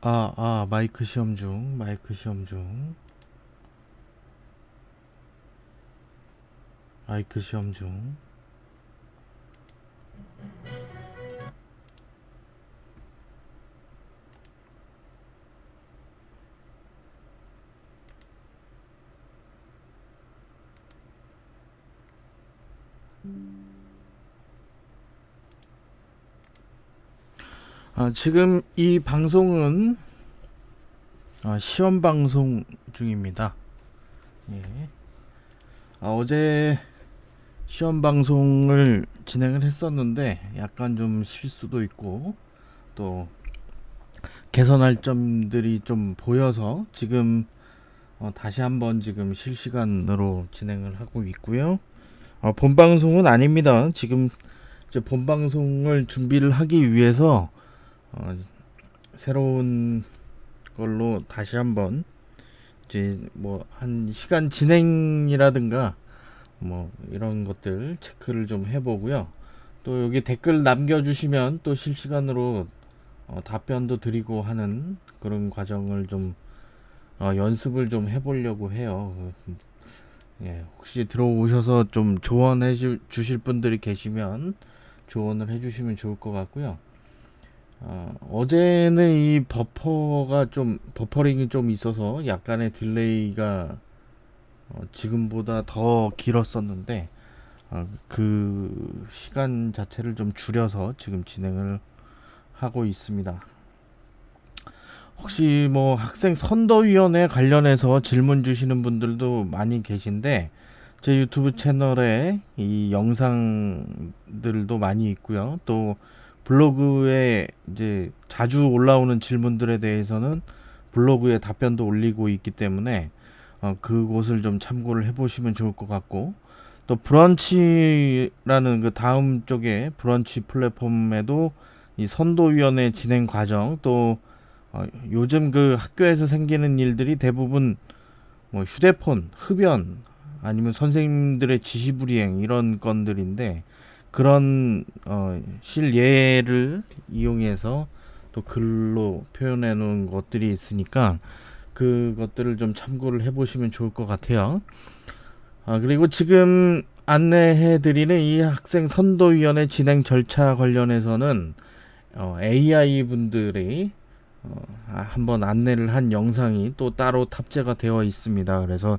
아, 아, 마이크 시험 중, 마이크 시험 중. 마이크 시험 중. 아, 지금 이 방송은 아, 시험 방송 중입니다. 예. 아, 어제 시험 방송을 진행을 했었는데 약간 좀 실수도 있고 또 개선할 점들이 좀 보여서 지금 어, 다시 한번 지금 실시간으로 진행을 하고 있고요. 어, 본 방송은 아닙니다. 지금 이제 본 방송을 준비를 하기 위해서 어, 새로운 걸로 다시 한번 이제 뭐 한 시간 진행이라든가 뭐 이런 것들 체크를 좀 해보고요. 또 여기 댓글 남겨주시면 또 실시간으로 어, 답변도 드리고 하는 그런 과정을 좀 어, 연습을 좀 해보려고 해요. 예, 혹시 들어오셔서 좀 조언해 주, 주실 분들이 계시면 조언을 해주시면 좋을 것 같고요. 어, 어제는 이 버퍼가 좀 버퍼링이 좀 있어서 약간의 딜레이가 어, 지금보다 더 길었었는데 어, 그 시간 자체를 좀 줄여서 지금 진행을 하고 있습니다. 혹시 뭐 학생 선도위원회 관련해서 질문 주시는 분들도 많이 계신데 제 유튜브 채널에 이 영상들도 많이 있고요. 또 블로그에 이제 자주 올라오는 질문들에 대해서는 블로그에 답변도 올리고 있기 때문에 어, 그곳을 좀 참고를 해보시면 좋을 것 같고 또 브런치라는 그 다음 쪽에 브런치 플랫폼에도 이 선도위원회 진행 과정 또 어, 요즘 그 학교에서 생기는 일들이 대부분 뭐 휴대폰, 흡연 아니면 선생님들의 지시불이행 이런 건들인데 그런 어, 실예를 이용해서 또 글로 표현해 놓은 것들이 있으니까 그것들을 좀 참고를 해 보시면 좋을 것 같아요. 아, 그리고 지금 안내해 드리는 이 학생 선도위원회 진행 절차 관련해서는 어, AI 분들이 어, 아, 한번 안내를 한 영상이 또 따로 탑재가 되어 있습니다. 그래서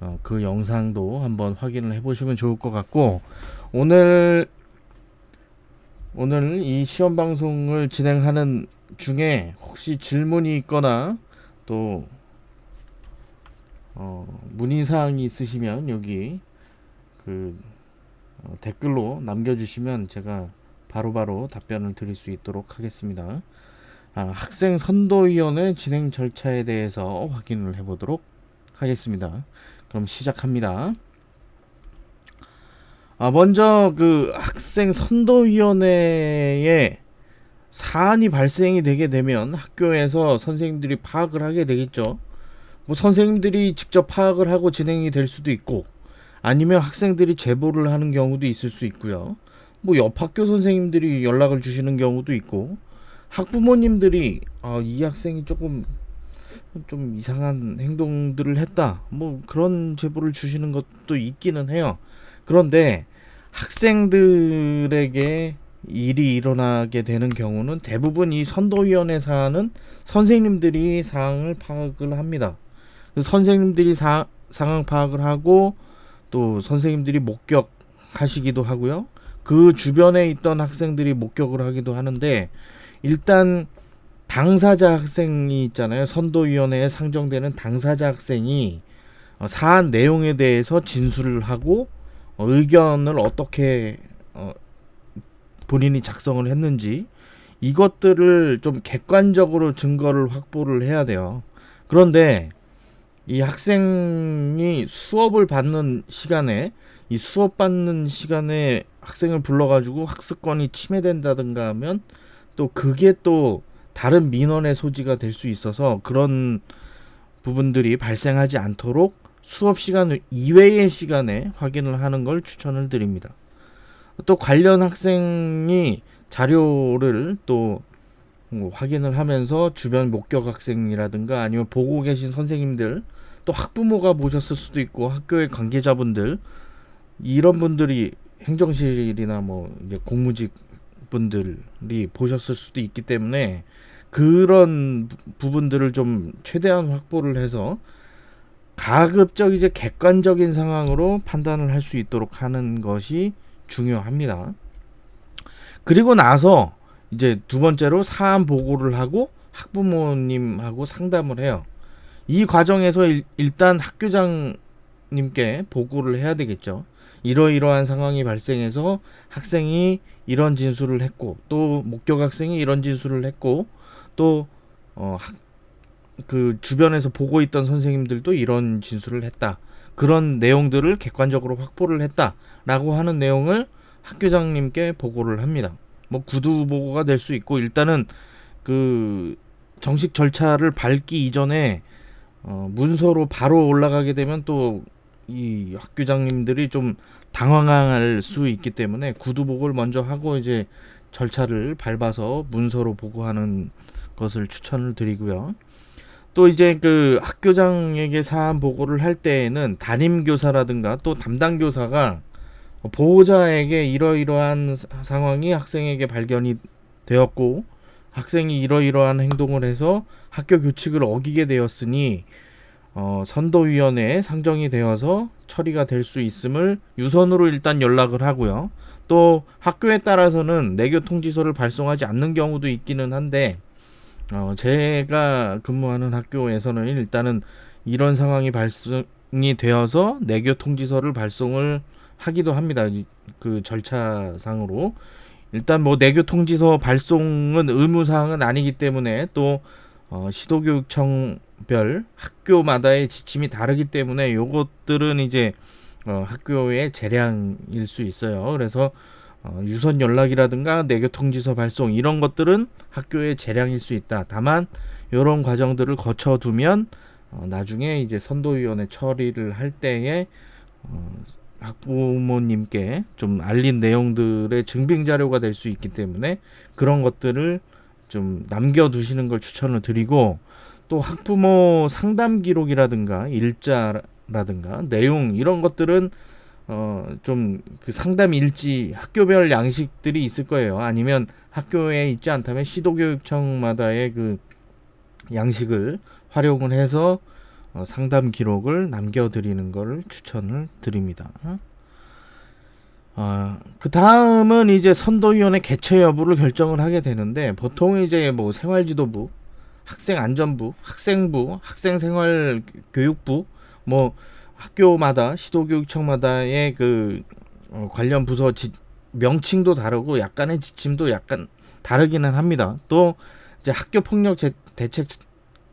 어, 그 영상도 한번 확인을 해보시면 좋을 것 같고 오늘 오늘 이 시험 방송을 진행하는 중에 혹시 질문이 있거나 또 어, 문의 사항이 있으시면 여기 그 어, 댓글로 남겨주시면 제가 바로바로 답변을 드릴 수 있도록 하겠습니다. 아, 학생 선도위원회 진행 절차에 대해서 확인을 해보도록 하겠습니다. 그럼 시작합니다. 아, 먼저 그 학생 선도위원회에 사안이 발생이 되게 되면 학교에서 선생님들이 파악을 하게 되겠죠. 뭐 선생님들이 직접 파악을 하고 진행이 될 수도 있고 아니면 학생들이 제보를 하는 경우도 있을 수 있고요. 뭐 옆 학교 선생님들이 연락을 주시는 경우도 있고 학부모님들이 아, 이 학생이 조금 좀 이상한 행동들을 했다. 뭐 그런 제보를 주시는 것도 있기는 해요. 그런데 학생들에게 일이 일어나게 되는 경우는 대부분 이 선도위원회 사안은 선생님들이 사항을 파악을 합니다. 선생님들이 사, 상황 파악을 하고 또 선생님들이 목격하시기도 하고요. 그 주변에 있던 학생들이 목격을 하기도 하는데 일단 당사자 학생이 있잖아요. 선도위원회에 상정되는 당사자 학생이 어, 사안 내용에 대해서 진술을 하고 어, 의견을 어떻게 어, 본인이 작성을 했는지 이것들을 좀 객관적으로 증거를 확보를 해야 돼요. 그런데 이 학생이 수업을 받는 시간에 이 수업 받는 시간에 학생을 불러가지고 학습권이 침해된다든가 하면 또 그게 또 다른 민원의 소지가 될 수 있어서 그런 부분들이 발생하지 않도록 수업 시간 이외의 시간에 확인을 하는 걸 추천을 드립니다. 또 관련 학생이 자료를 또뭐 확인을 하면서 주변 목격 학생이라든가 아니면 보고 계신 선생님들 또 학부모가 보셨을 수도 있고 학교의 관계자분들 이런 분들이 행정실이나 뭐 이제 공무직 분들이 보셨을 수도 있기 때문에 그런 부- 부분들을 좀 최대한 확보를 해서 가급적 이제 객관적인 상황으로 판단을 할 수 있도록 하는 것이 중요합니다. 그리고 나서 이제 두 번째로 사안 보고를 하고 학부모님하고 상담을 해요. 이 과정에서 일, 일단 학교장님께 보고를 해야 되겠죠. 이러이러한 상황이 발생해서 학생이 이런 진술을 했고 또 목격 학생이 이런 진술을 했고 또 어, 학, 그 주변에서 보고 있던 선생님들도 이런 진술을 했다. 그런 내용들을 객관적으로 확보를 했다라고 하는 내용을 학교장님께 보고를 합니다. 뭐 구두 보고가 될 수 있고 일단은 그 정식 절차를 밟기 이전에 어, 문서로 바로 올라가게 되면 또 이 학교장님들이 좀 당황할 수 있기 때문에 구두 보고를 먼저 하고 이제 절차를 밟아서 문서로 보고하는 것을 추천을 드리고요. 또 이제 그 학교장에게 사안 보고를 할 때에는 담임 교사라든가 또 담당 교사가 보호자에게 이러이러한 사- 상황이 학생에게 발견이 되었고 학생이 이러이러한 행동을 해서 학교 규칙을 어기게 되었으니 어, 선도위원회에 상정이 되어서 처리가 될 수 있음을 유선으로 일단 연락을 하고요. 또 학교에 따라서는 내교 통지서를 발송하지 않는 경우도 있기는 한데 어, 제가 근무하는 학교에서는 일단은 이런 상황이 발생이 되어서 내교 통지서를 발송을 하기도 합니다. 이- 그 절차상으로 일단 뭐 내교 통지서 발송은 의무 사항은 아니기 때문에 또 어, 시도교육청별 학교마다의 지침이 다르기 때문에 요것들은 이제 어, 학교의 재량일 수 있어요. 그래서 어, 유선 연락이라든가 내교 통지서 발송 이런 것들은 학교의 재량일 수 있다. 다만 이런 과정들을 거쳐 두면 어, 나중에 이제 선도위원회 처리를 할 때에 어, 학부모님께 좀 알린 내용들의 증빙 자료가 될 수 있기 때문에 그런 것들을 좀 남겨두시는 걸 추천을 드리고 또 학부모 상담 기록이라든가 일자라든가 내용 이런 것들은 어좀 그 상담 일지 학교별 양식들이 있을 거예요. 아니면 학교에 있지 않다면 시도교육청마다의 그 양식을 활용을 해서 어, 상담 기록을 남겨드리는 것을 추천을 드립니다. 어, 그 다음은 이제 선도위원회 개최 여부를 결정을 하게 되는데 보통 이제 뭐 생활지도부, 학생안전부, 학생부, 학생생활교육부, 뭐 학교마다 시도교육청마다의 그 어, 관련 부서 지, 명칭도 다르고 약간의 지침도 약간 다르기는 합니다. 또 이제 학교 폭력 제- 대책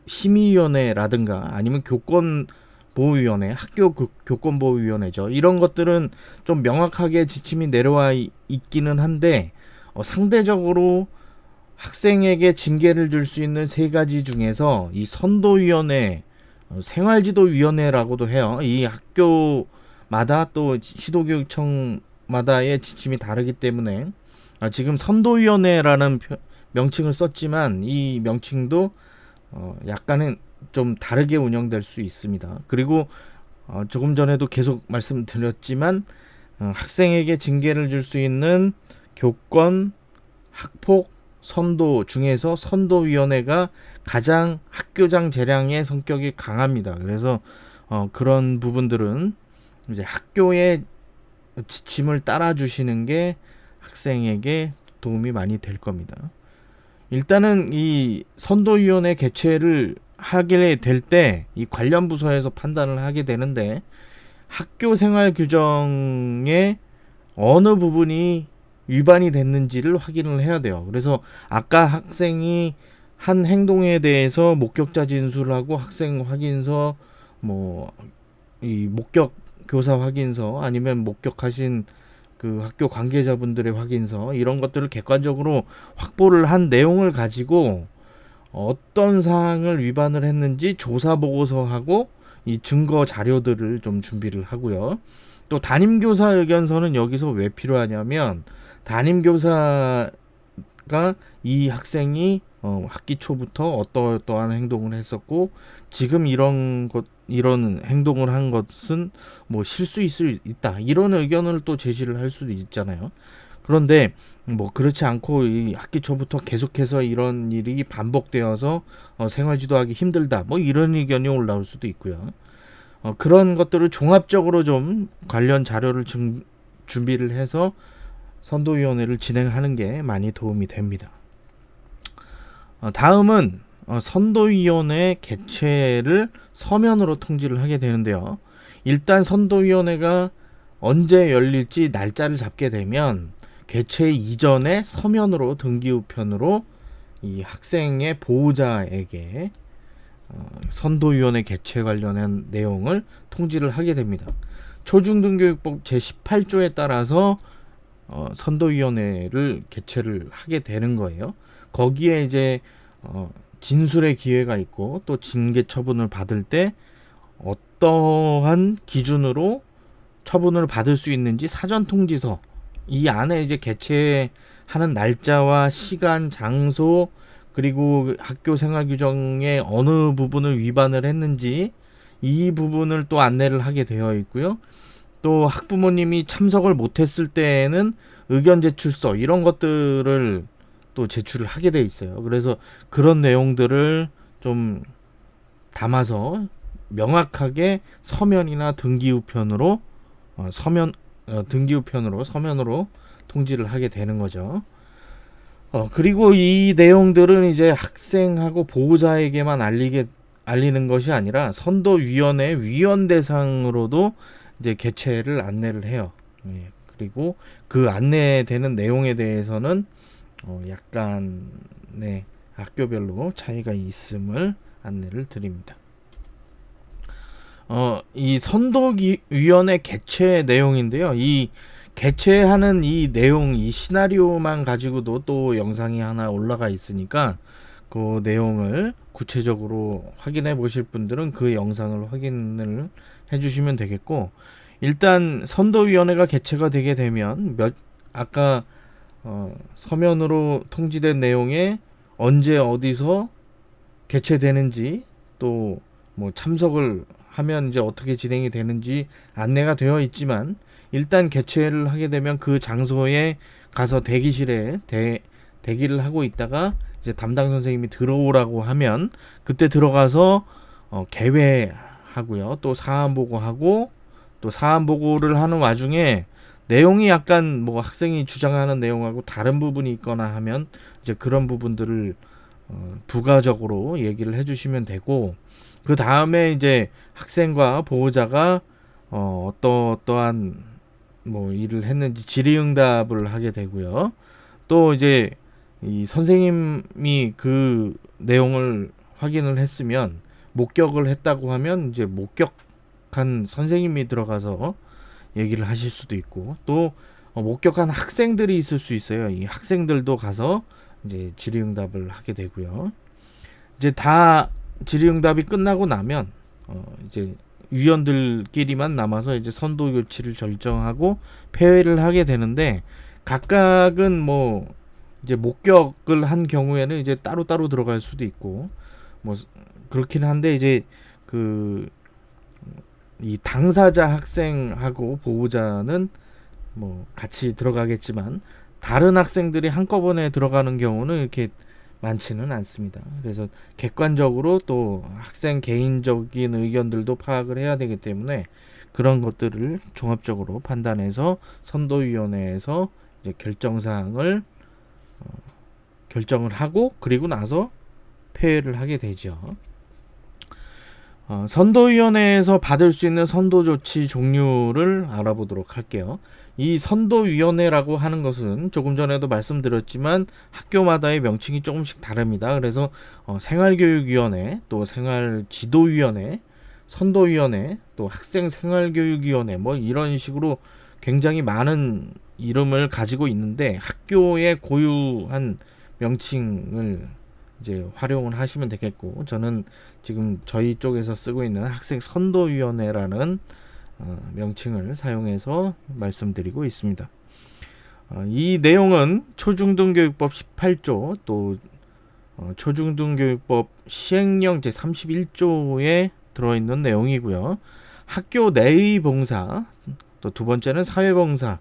심의위원회라든가 아니면 교권 보호위원회, 학교 교, 교권 보호위원회죠. 이런 것들은 좀 명확하게 지침이 내려와 이- 있기는 한데 어, 상대적으로 학생에게 징계를 줄 수 있는 세 가지 중에서 이 선도위원회, 어, 생활지도위원회라고도 해요. 이 학교마다 또 시도교육청마다의 지침이 다르기 때문에 아, 지금 선도위원회라는 표- 명칭을 썼지만 이 명칭도 어, 약간은 좀 다르게 운영될 수 있습니다. 그리고 어, 조금 전에도 계속 말씀드렸지만 어, 학생에게 징계를 줄 수 있는 교권, 학폭, 선도 중에서 선도위원회가 가장 학교장 재량의 성격이 강합니다. 그래서 어, 그런 부분들은 이제 학교의 지침을 따라주시는 게 학생에게 도움이 많이 될 겁니다. 일단은 이 선도위원회 개최를 하게 될 때 이 관련 부서에서 판단을 하게 되는데 학교 생활 규정의 어느 부분이 위반이 됐는지를 확인을 해야 돼요. 그래서 아까 학생이 한 행동에 대해서 목격자 진술하고 학생 확인서 뭐 이 목격 교사 확인서 아니면 목격하신 그 학교 관계자분들의 확인서 이런 것들을 객관적으로 확보를 한 내용을 가지고 어떤 사항을 위반을 했는지 조사 보고서하고 이 증거 자료들을 좀 준비를 하고요. 또 담임 교사 의견서는 여기서 왜 필요하냐면 담임 교사가 이 학생이 어, 학기 초부터 어떠어떠한 행동을 했었고 지금 이런 것 이런 행동을 한 것은 뭐 실수일 수 있다 이런 의견을 또 제시를 할 수도 있잖아요. 그런데 뭐 그렇지 않고 이 학기 초부터 계속해서 이런 일이 반복되어서 어, 생활지도하기 힘들다 뭐 이런 의견이 올라올 수도 있고요. 어, 그런 것들을 종합적으로 좀 관련 자료를 준, 준비를 해서 선도위원회를 진행하는 게 많이 도움이 됩니다. 어, 다음은 어, 선도위원회 개최를 서면으로 통지를 하게 되는데요. 일단 선도위원회가 언제 열릴지 날짜를 잡게 되면 개최 이전에 서면으로 등기 우편으로 이 학생의 보호자에게 어, 선도위원회 개최 관련한 내용을 통지를 하게 됩니다. 초중등교육법 제18조에 따라서 어, 선도위원회를 개최를 하게 되는 거예요. 거기에 이제 어, 진술의 기회가 있고 또 징계 처분을 받을 때 어떠한 기준으로 처분을 받을 수 있는지 사전 통지서 이 안에 이제 개최하는 날짜와 시간, 장소 그리고 학교 생활 규정의 어느 부분을 위반을 했는지 이 부분을 또 안내를 하게 되어 있고요. 또 학부모님이 참석을 못했을 때에는 의견 제출서 이런 것들을 또 제출을 하게 돼 있어요. 그래서 그런 내용들을 좀 담아서 명확하게 서면이나 등기 우편으로 어, 서면 어, 등기 우편으로 서면으로 통지를 하게 되는 거죠. 어, 그리고 이 내용들은 이제 학생하고 보호자에게만 알리게 알리는 것이 아니라 선도위원회 위원 대상으로도 이제 개최를 안내를 해요. 예, 그리고 그 안내되는 내용에 대해서는 어, 약간 네 학교별로 차이가 있음을 안내를 드립니다. 어, 이 선도위원회 개최 내용인데요. 이 개최하는 이 내용, 이 시나리오만 가지고도 또 영상이 하나 올라가 있으니까 그 내용을 구체적으로 확인해 보실 분들은 그 영상을 확인을 해 주시면 되겠고 일단 선도위원회가 개최가 되게 되면 몇 아까 어, 서면으로 통지된 내용에 언제 어디서 개최되는지 또 뭐 참석을 하면 이제 어떻게 진행이 되는지 안내가 되어 있지만 일단 개최를 하게 되면 그 장소에 가서 대기실에 대, 대기를 하고 있다가 이제 담당 선생님이 들어오라고 하면 그때 들어가서 어, 개회 하고요 또 사안 보고하고 또 사안 보고를 하는 와중에 내용이 약간 뭐 학생이 주장하는 내용하고 다른 부분이 있거나 하면 이제 그런 부분들을 어, 부가적으로 얘기를 해주시면 되고 그 다음에 이제 학생과 보호자가 어, 어떠 어떠한 뭐 일을 했는지 질의응답을 하게 되고요. 또 이제 이 선생님이 그 내용을 확인을 했으면 목격을 했다고 하면 이제 목격한 선생님이 들어가서 얘기를 하실 수도 있고 또 어, 목격한 학생들이 있을 수 있어요. 이 학생들도 가서 이제 질의응답을 하게 되고요. 이제 다 질의응답이 끝나고 나면 어 이제 위원들끼리만 남아서 이제 선도 교치를 결정하고 폐회를 하게 되는데 각각은 뭐 이제 목격을 한 경우에는 이제 따로따로 들어갈 수도 있고 뭐 그렇긴 한데 이제 그 이 당사자 학생하고 보호자는 뭐 같이 들어가겠지만 다른 학생들이 한꺼번에 들어가는 경우는 이렇게 많지는 않습니다. 그래서 객관적으로 또 학생 개인적인 의견들도 파악을 해야 되기 때문에 그런 것들을 종합적으로 판단해서 선도위원회에서 이제 결정 사항을 어, 결정을 하고 그리고 나서 폐회를 하게 되죠. 어, 선도위원회에서 받을 수 있는 선도 조치 종류를 알아보도록 할게요. 이 선도위원회라고 하는 것은 조금 전에도 말씀드렸지만 학교마다의 명칭이 조금씩 다릅니다. 그래서 어, 생활교육위원회, 또 생활지도위원회, 선도위원회, 또 학생생활교육위원회 뭐 이런 식으로 굉장히 많은 이름을 가지고 있는데 학교의 고유한 명칭을 이제 활용을 하시면 되겠고 저는 지금 저희 쪽에서 쓰고 있는 학생 선도위원회라는 어, 명칭을 사용해서 말씀드리고 있습니다. 어, 이 내용은 초중등교육법 18조 또 어, 초중등교육법 시행령 제 31조에 들어있는 내용이고요. 학교 내의 봉사, 또 두 번째는 사회봉사,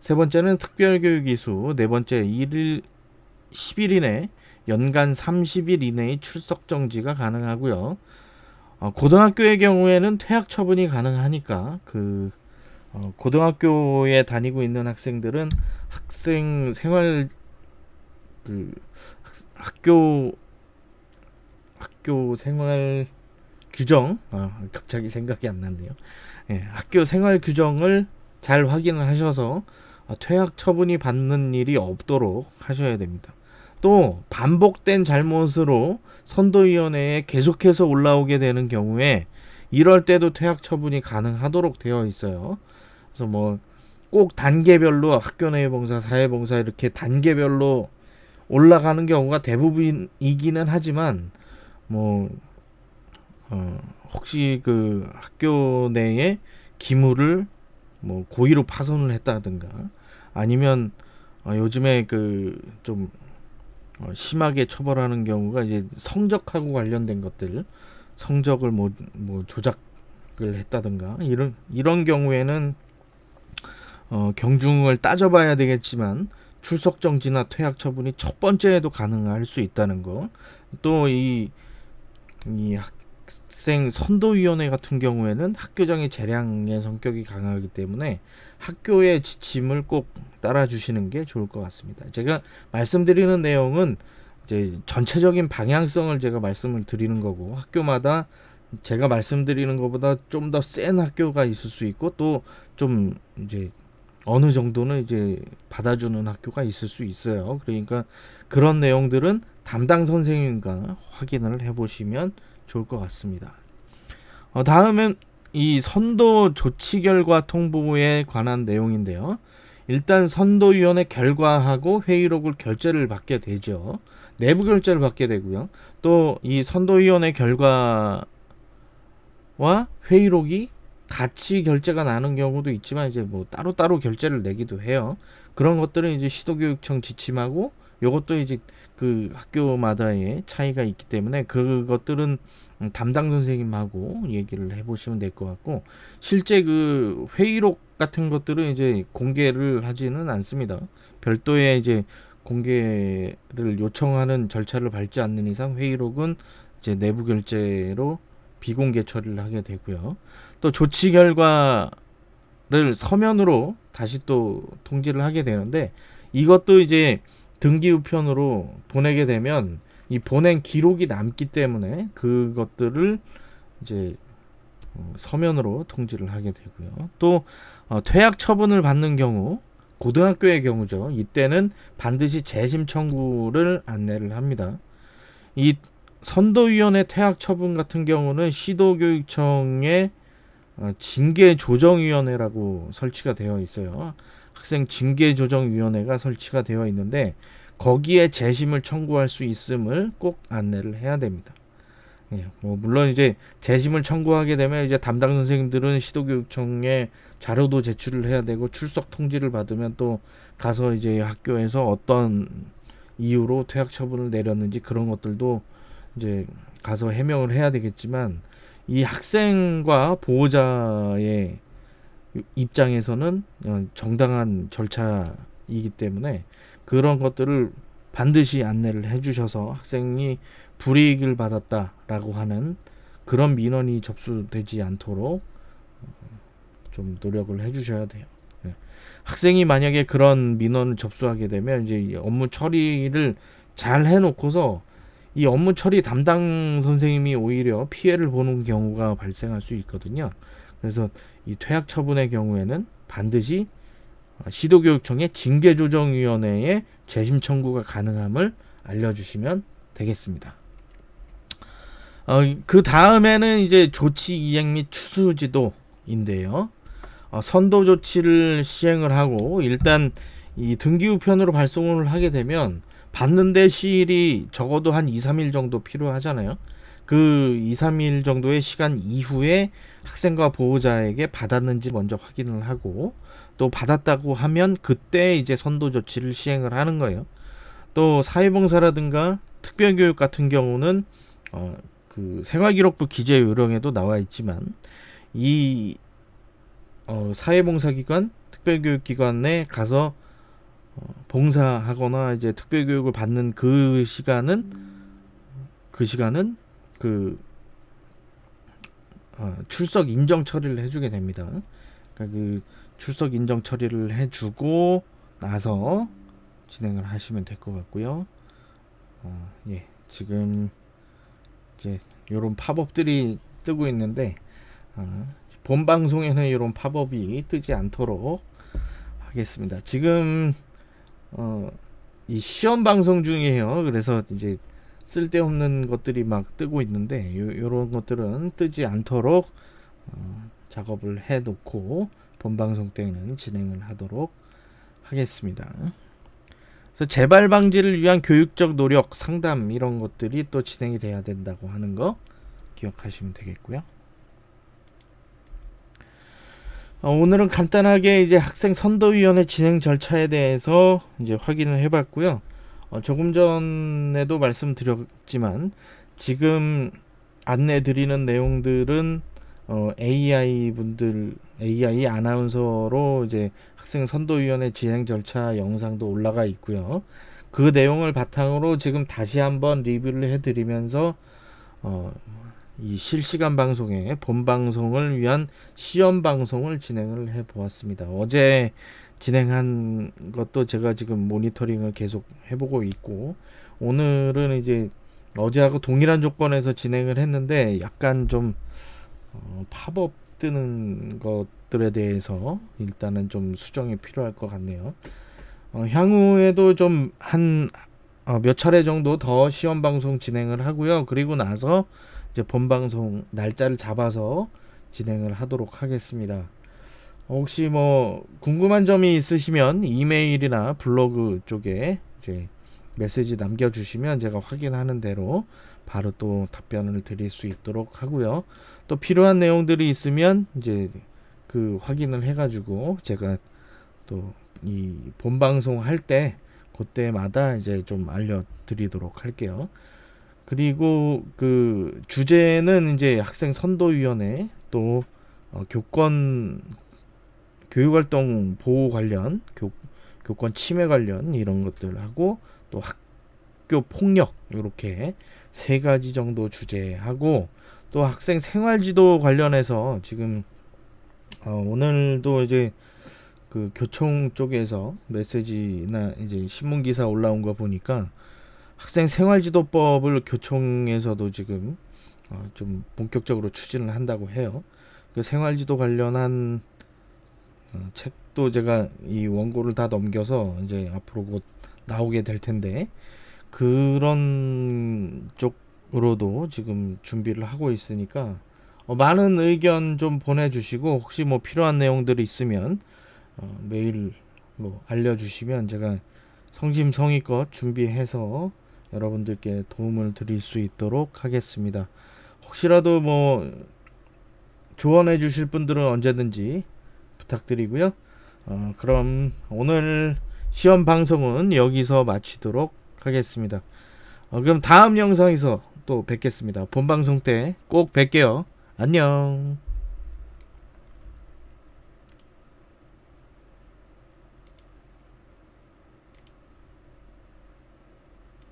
세 번째는 특별교육이수, 네 번째 1일 10일 이내 연간 30일 이내의 출석 정지가 가능하고요. 어, 고등학교의 경우에는 퇴학 처분이 가능하니까 그 어, 고등학교에 다니고 있는 학생들은 학생 생활 그 학, 학교 학교 생활 규정 아, 갑자기 생각이 안 났네요. 예, 학교 생활 규정을 잘 확인을 하셔서 어, 퇴학 처분이 받는 일이 없도록 하셔야 됩니다. 또 반복된 잘못으로 선도위원회에 계속해서 올라오게 되는 경우에 이럴 때도 퇴학 처분이 가능하도록 되어 있어요. 그래서 뭐 꼭 단계별로 학교 내 봉사, 사회 봉사 이렇게 단계별로 올라가는 경우가 대부분이기는 하지만 뭐 어, 혹시 그 학교 내에 기물을 뭐 고의로 파손을 했다든가 아니면 어, 요즘에 그좀 어, 심하게 처벌하는 경우가 이제 성적하고 관련된 것들 성적을 뭐, 뭐 조작을 했다든가 이런 이런 경우에는 어, 경중을 따져봐야 되겠지만 출석 정지나 퇴학 처분이 첫 번째에도 가능할 수 있다는 거. 또이이 학생 선도위원회 같은 경우에는 학교장의 재량의 성격이 강하기 때문에 학교의 지침을 꼭 따라주시는 게 좋을 것 같습니다. 제가 말씀드리는 내용은 이제 전체적인 방향성을 제가 말씀을 드리는 거고 학교마다 제가 말씀드리는 것보다 좀 더 센 학교가 있을 수 있고 또 좀 이제 어느 정도는 이제 받아주는 학교가 있을 수 있어요. 그러니까 그런 내용들은 담당 선생님과 확인을 해보시면 좋을 것 같습니다. 어, 다음은 이 선도 조치 결과 통보에 관한 내용인데요. 일단 선도위원회 결과하고 회의록을 결재를 받게 되죠. 내부 결재를 받게 되고요. 또 이 선도위원회 결과와 회의록이 같이 결제가 나는 경우도 있지만 이제 뭐 따로따로 결제를 내기도 해요. 그런 것들은 이제 시도교육청 지침하고 요것도 이제 그 학교마다의 차이가 있기 때문에 그것들은 담당 선생님하고 얘기를 해보시면 될 것 같고 실제 그 회의록 같은 것들은 이제 공개를 하지는 않습니다. 별도의 이제 공개를 요청하는 절차를 밟지 않는 이상 회의록은 이제 내부 결제로 비공개 처리를 하게 되고요. 또 조치 결과를 서면으로 다시 또 통지를 하게 되는데 이것도 이제 등기 우편으로 보내게 되면 이 보낸 기록이 남기 때문에 그것들을 이제 어, 서면으로 통지를 하게 되고요. 또 어, 퇴학 처분을 받는 경우 고등학교의 경우죠. 이때는 반드시 재심 청구를 안내를 합니다. 이 선도위원회 퇴학 처분 같은 경우는 시도교육청의 어, 징계조정위원회라고 설치가 되어 있어요. 학생 징계조정위원회가 설치가 되어 있는데 거기에 재심을 청구할 수 있음을 꼭 안내를 해야 됩니다. 예, 뭐 물론 이제 재심을 청구하게 되면 이제 담당 선생님들은 시도교육청에 자료도 제출을 해야 되고 출석 통지를 받으면 또 가서 이제 학교에서 어떤 이유로 퇴학 처분을 내렸는지 그런 것들도 이제 가서 해명을 해야 되겠지만 이 학생과 보호자의 입장에서는 어, 정당한 절차이기 때문에 그런 것들을 반드시 안내를 해주셔서 학생이 불이익을 받았다라고 하는 그런 민원이 접수되지 않도록 어, 좀 노력을 해주셔야 돼요. 네. 학생이 만약에 그런 민원을 접수하게 되면 이제 업무 처리를 잘 해놓고서 이 업무 처리 담당 선생님이 오히려 피해를 보는 경우가 발생할 수 있거든요. 그래서 이 퇴학 처분의 경우에는 반드시 시도교육청의 징계조정위원회에 재심 청구가 가능함을 알려주시면 되겠습니다. 어, 그 다음에는 이제 조치 이행 및 추수 지도인데요. 어, 선도 조치를 시행을 하고 일단 이 등기 우편으로 발송을 하게 되면 받는데 시일이 적어도 한 2, 3일 정도 필요하잖아요. 그 2, 3일 정도의 시간 이후에 학생과 보호자에게 받았는지 먼저 확인을 하고 또 받았다고 하면 그때 이제 선도 조치를 시행을 하는 거예요. 또 사회봉사라든가 특별교육 같은 경우는 어, 그 생활기록부 기재 요령에도 나와 있지만 이 어, 사회봉사기관 특별교육기관에 가서 어, 봉사하거나 이제 특별교육을 받는 그 시간은 그 시간은 그 어, 출석 인정 처리를 해주게 됩니다. 그러니까 그 출석 인정 처리를 해주고 나서 진행을 하시면 될 것 같고요. 어, 예, 지금 이제 이런 팝업들이 뜨고 있는데 어, 본 방송에는 이런 팝업이 뜨지 않도록 하겠습니다. 지금 어, 이 시험 방송 중이에요. 그래서 이제 쓸데없는 것들이 막 뜨고 있는데 요, 요런 것들은 뜨지 않도록 어, 작업을 해 놓고 본 방송 때는 진행을 하도록 하겠습니다. 그래서 재발 방지를 위한 교육적 노력, 상담 이런 것들이 또 진행이 돼야 된다고 하는 거 기억하시면 되겠고요. 어, 오늘은 간단하게 이제 학생 선도위원회 진행 절차에 대해서 이제 확인을 해봤고요. 어, 조금 전에도 말씀드렸지만 지금 안내 드리는 내용들은 어, AI 분들 AI 아나운서로 이제 학생 선도위원회 진행 절차 영상도 올라가 있고요. 그 내용을 바탕으로 지금 다시 한번 리뷰를 해드리면서 어, 이 실시간 방송에 본 방송을 위한 시험 방송을 진행을 해 보았습니다. 어제 진행한 것도 제가 지금 모니터링을 계속 해보고 있고 오늘은 이제 어제하고 동일한 조건에서 진행을 했는데 약간 좀 어, 팝업 뜨는 것들에 대해서 일단은 좀 수정이 필요할 것 같네요. 어, 향후에도 좀한 어, 몇 차례 정도 더 시험 방송 진행을 하고요. 그리고 나서 이제 본 방송 날짜를 잡아서 진행을 하도록 하겠습니다. 혹시 뭐 궁금한 점이 있으시면 이메일이나 블로그 쪽에 이제 메시지 남겨주시면 제가 확인하는 대로 바로 또 답변을 드릴 수 있도록 하고요. 또 필요한 내용들이 있으면 이제 그 확인을 해가지고 제가 또 이 본방송 할 때 그때마다 이제 좀 알려드리도록 할게요. 그리고 그 주제는 이제 학생 선도위원회 또 어, 교권 교육활동 보호 관련 교, 교권 침해 관련 이런 것들 하고 또 학교 폭력 이렇게 세 가지 정도 주제하고 또 학생 생활지도 관련해서 지금 어, 오늘도 이제 그 교총 쪽에서 메시지나 이제 신문 기사 올라온 거 보니까 학생 생활지도법을 교총에서도 지금 어, 좀 본격적으로 추진을 한다고 해요. 그 생활지도 관련한 어, 책도 제가 이 원고를 다 넘겨서 이제 앞으로 곧 나오게 될 텐데 그런 쪽으로도 지금 준비를 하고 있으니까 어, 많은 의견 좀 보내주시고 혹시 뭐 필요한 내용들이 있으면 어, 메일 뭐 알려주시면 제가 성심성의껏 준비해서 여러분들께 도움을 드릴 수 있도록 하겠습니다. 혹시라도 뭐 조언해 주실 분들은 언제든지 부탁드리고요. 어, 그럼 오늘 시험 방송은 여기서 마치도록 하겠습니다. 어, 그럼 다음 영상에서 또 뵙겠습니다. 본 방송 때 꼭 뵐게요. 안녕.